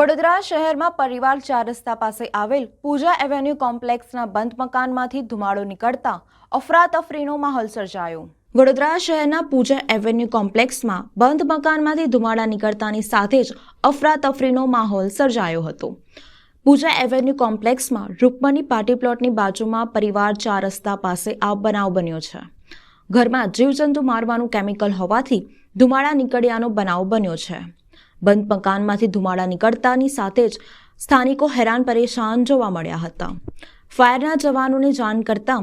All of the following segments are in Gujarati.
વડોદરા શહેરમાં પરિવાર ચાર રસ્તા પાસે આવેલ પૂજા એવેન્યુ કોમ્પ્લેક્સના બંધ મકાનમાંથી ધુમાડો નીકળતા અફરાતફરીનો માહોલ સર્જાયો. વડોદરા શહેરના પૂજા એવેન્યુ કોમ્પ્લેક્સમાં બંધ મકાનમાંથી ધુમાડા નીકળતાની સાથે જ અફરાતફરીનો માહોલ સર્જાયો હતો. પૂજા એવેન્યુ કોમ્પ્લેક્સમાં રૂકમણી પાર્ટી પ્લોટની બાજુમાં પરિવાર ચાર રસ્તા પાસે આ બનાવ બન્યો છે. ઘરમાં જીવજંતુ મારવાનું કેમિકલ હોવાથી ધુમાડા નીકળ્યાનો બનાવ બન્યો છે. બંધ મકાનમાંથી ધુમાડા નીકળતાની સાથે જ સ્થાનિકો હેરાન પરેશાન જોવા મળ્યા હતા. ફાયરના જવાનોને જાણ કરતા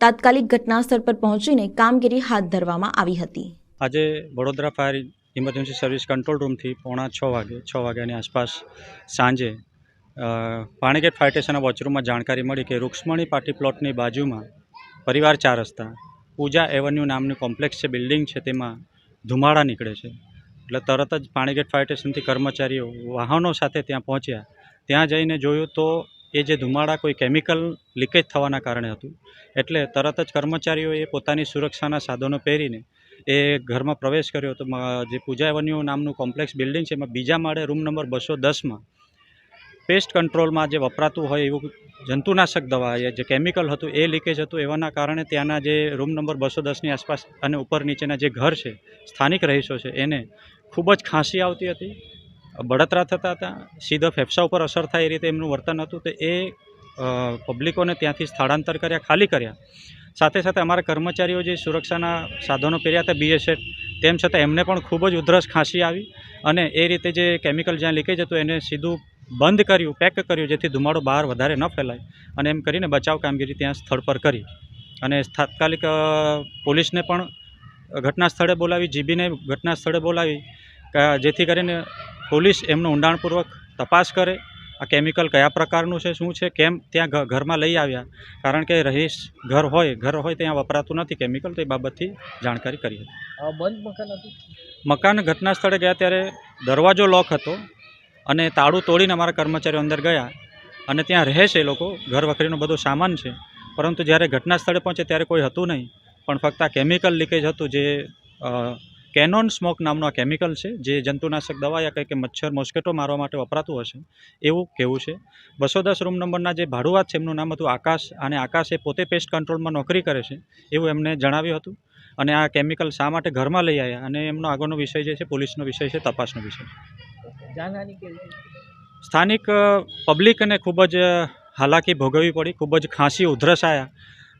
તાત્કાલિક ઘટના સ્થળ પર પહોંચીને કામગીરી હાથ ધરવામાં આવી હતી. આજે Vadodara fire emergency service control રૂમથી પોણા છ વાગે, છ વાગ્યાની આસપાસ સાંજે પાણીગેટ ફાયર સ્ટેશનના વોચરૂમમાં જાણકારી મળી કે રૂક્ષ્મણી પાર્ટી પ્લોટની બાજુમાં પરિવાર ચાર રસ્તા, પૂજા એવન્યુ નામનું કોમ્પ્લેક્સ છે, બિલ્ડિંગ છે, તેમાં ધુમાડા નીકળે છે. એટલે તરત જ પાણીગેટ ફાયર સ્ટેશનથી કર્મચારીઓ વાહનો સાથે ત્યાં પહોંચ્યા. ત્યાં જઈને જોયું તો એ જે ધુમાડા કોઈ કેમિકલ લીકેજ થવાના કારણે હતું. એટલે તરત જ કર્મચારીઓએ પોતાની સુરક્ષાના સાધનો પહેરીને એ ઘરમાં પ્રવેશ કર્યો. તો જે પૂજા એવન્યુ નામનું કોમ્પ્લેક્સ બિલ્ડિંગ છે, એમાં બીજા માળે રૂમ નંબર બસો દસમાં પેસ્ટ કંટ્રોલમાં જે વપરાતું હોય એવું જંતુનાશક દવા જે કેમિકલ હતું એ લીકેજ હતું એવાના કારણે ત્યાંના જે રૂમ નંબર બસો દસની આસપાસ અને ઉપર નીચેના જે ઘર છે, સ્થાનિક રહીશો છે, એને ખૂબ જ ખાંસી આવતી હતી. બળતરા થતા હતા. સીધા ફેફસા ઉપર અસર થાય એ રીતે એમનું વર્તન હતું તો એ પબ્લિકોને ત્યાંથી સ્થળાંતર કર્યા, ખાલી કર્યા. સાથે સાથે અમારા કર્મચારીઓ જે સુરક્ષાના સાધનો પહેર્યા હતા બીએસએફ, તેમ છતાં એમને પણ ખૂબ જ ઉધરસ ખાંસી આવી અને એ રીતે જે કેમિકલ જ્યાં લીકેજ હતું એને સીધું બંધ કર્યું પેક કર્યું જેથી ધુમાડો બહાર વધારે ન ફેલાય. અને એમ કરીને બચાવ કામગીરી ત્યાં સ્થળ પર કરી. અને તાત્કાલિક પોલીસને પણ ઘટના સ્થળે બોલાવી જીબીને ઘટના સ્થળે બોલાવી કા- જેથી કરીને પોલીસ એમનું ઊંડાણપૂર્વક તપાસ કરે આ કેમિકલ કયા પ્રકારનું છે શું છે કેમ ત્યાં ઘરમાં લઈ આવ્યા. કારણ કે રહીશ ઘર હોય ઘર હોય ત્યાં વપરાતું નથી કેમિકલ તો એ બાબતથી જાણકારી કરી હતી. બંધ મકાન હતું? મકાન ઘટના સ્થળે ગયા ત્યારે દરવાજો લોક હતો. અને તાળું તોડીને અમારા કર્મચારીઓ અંદર ગયા અને ત્યાં રહે છે એ લોકો, ઘર વખરીનો બધો સામાન છે. પરંતુ જ્યારે ઘટના સ્થળે પહોંચે ત્યારે કોઈ હતું નહીં. પણ ફક્ત આ કેમિકલ લીકેજ હતું જે કેનોન સ્મોક નામનું આ કેમિકલ છે, જે જંતુનાશક દવા યા કંઈ કે મચ્છર, મોસ્કેટો મારવા માટે વપરાતું હશે, એવું કહેવું છે. બસો દસ રૂમ નંબરના જે ભાડુઆત છે એમનું નામ હતું આકાશ અને આકાશ એ પોતે પેસ્ટ કંટ્રોલમાં નોકરી કરે છે, એવું એમને જણાવ્યું હતું. અને આ કેમિકલ શા માટે ઘરમાં લઈ આવ્યા અને એમનો આગળનો વિષય જે છે, પોલીસનો વિષય છે, તપાસનો વિષય કેવી સ્થાનિક પબ્લિકને ખૂબ જ હાલાકી ભોગવવી પડી ખૂબ જ ખાંસી ઉધરસ આવ્યા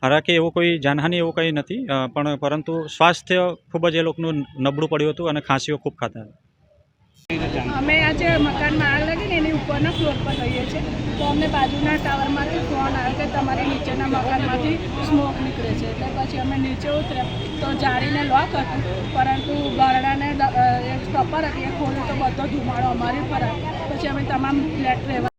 હાલાકી એવું કોઈ જાનહાની એવું કંઈ નથી પણ પરંતુ સ્વાસ્થ્ય ખૂબ જ એ લોકોનું નબળું પડ્યું હતું અને ખાંસીઓ ખૂબ ખાતા હતા. અમે આજે મકાનમાં આગ લાગી ને એની ઉપરના ફ્લોર પર રહીએ છીએ. તો અમને બાજુના ટાવરમાંથી ફોન આવ્યો કે તમારે નીચેના મકાનમાંથી સ્મોક નીકળે છે. એટલે પછી અમે નીચે ઉતર્યા. તો જાળીને લોક હતું. સ્ટોપર હતી એ તો બધો ધુમાડો અમારી પર. પછી અમે તમામ ફ્લેટ રહેવા